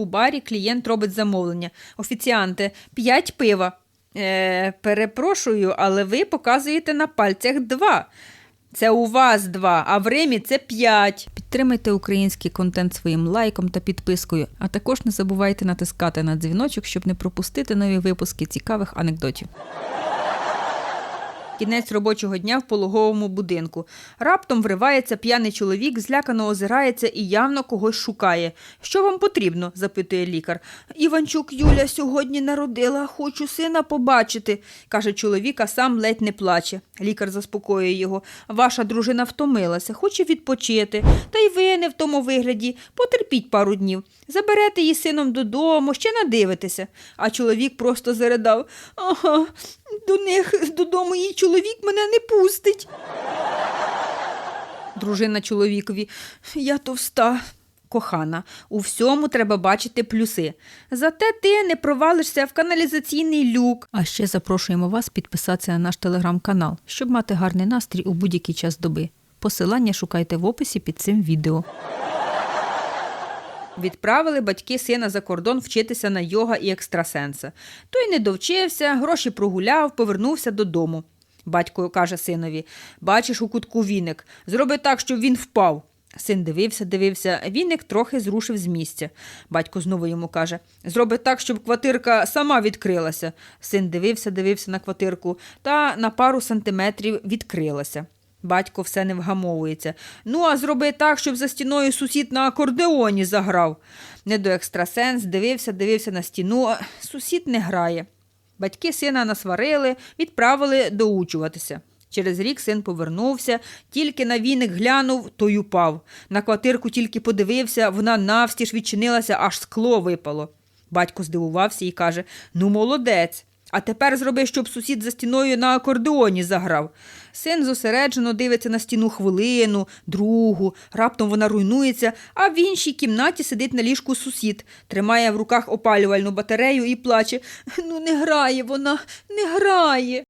У барі клієнт робить замовлення. Офіціанти, 5 пива. Е, перепрошую, але ви показуєте на пальцях два. Це у вас два, а в Римі це п'ять. Підтримайте український контент своїм лайком та підпискою, а також не забувайте натискати на дзвіночок, щоб не пропустити нові випуски цікавих анекдотів. Кінець робочого дня в пологовому будинку. Раптом вривається п'яний чоловік, злякано озирається і явно когось шукає. Що вам потрібно? запитує лікар. Іванчук Юля сьогодні народила, хочу сина побачити, каже чоловік, а сам ледь не плаче. Лікар заспокоює його. Ваша дружина втомилася, хоче відпочити. Та й ви не в тому вигляді. Потерпіть пару днів. Заберете її сином додому, ще надивитеся. А чоловік просто заридав. Ага, до них додому її чоловік мене не пустить. Дружина чоловікові. Я товста. Кохана, у всьому треба бачити плюси. Зате ти не провалишся в каналізаційний люк. А ще запрошуємо вас підписатися на наш телеграм-канал, щоб мати гарний настрій у будь-який час доби. Посилання шукайте в описі під цим відео. Відправили батьки сина за кордон вчитися на йога і екстрасенса. Той не довчився, гроші прогуляв, повернувся додому. Батько каже синові: Бачиш у кутку віник, зроби так, щоб він впав. Син дивився, дивився, віник трохи зрушив з місця. Батько знову йому каже: Зроби так, щоб квартирка сама відкрилася. Син дивився, дивився на квартирку та на пару сантиметрів відкрилася. Батько все не вгамовується. Ну, а зроби так, щоб за стіною сусід на акордеоні заграв. Не до екстрасенс, дивився, дивився на стіну, сусід не грає. Батьки сина насварили, відправили доучуватися. Через рік син повернувся, тільки на віник глянув, той упав. На квартирку тільки подивився, вона навстіж відчинилася, аж скло випало. Батько здивувався і каже: Ну, молодець. А тепер зроби, щоб сусід за стіною на акордеоні заграв. Син зосереджено дивиться на стіну хвилину, другу, раптом вона руйнується, а в іншій кімнаті сидить на ліжку сусід, тримає в руках опалювальну батарею і плаче. Ну, не грає вона, не грає.